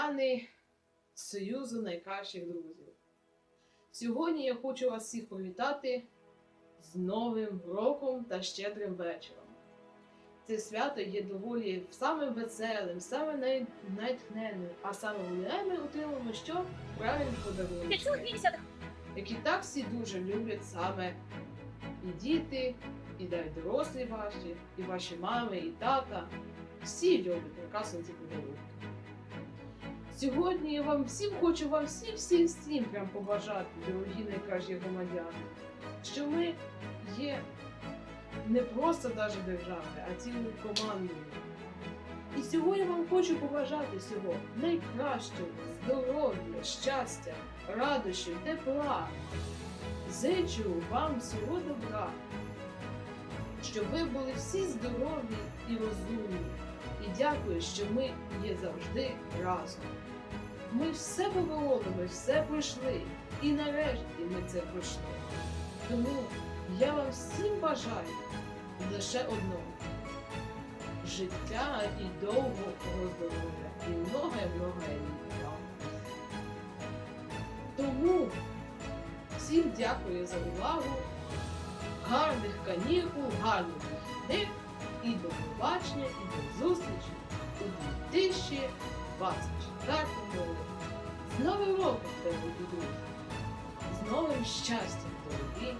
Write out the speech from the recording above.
Громадяни Союзу найкращих друзів. Сьогодні я хочу вас всіх привітати з Новим роком та щедрим вечором. Це свято є доволі самим веселим, саме най... натхненним, а саме ми отримуємо що? Правильні подарунки, які так всі дуже люблять саме і діти, і навіть дорослі ваші, і ваші мами, і тата. Всі люблять прекрасно ці подарунки. Сьогодні я вам всім хочу вам всім, всім, всім прям побажати, дорогі найкращі громадяни, що ми є не просто навіть державою, а цілою командою. І сьогодні вам хочу побажати всього найкращого, здоров'я, щастя, радощів, тепла. Зичу вам всього добра, щоб ви були всі здорові і розумні. І дякую, що ми є завжди разом. Ми все побороли, ми все пройшли. І нарешті ми це пройшли. Тому я вам всім бажаю лише одного життя і довгого здоров'я, і много-много літ. Тому всім дякую за увагу, гарних канікул, гарних вихідних і до побачення, і до зустрічі у 2024 році. З Новим роком, дорогі друзі! З новим щастям, дорогі!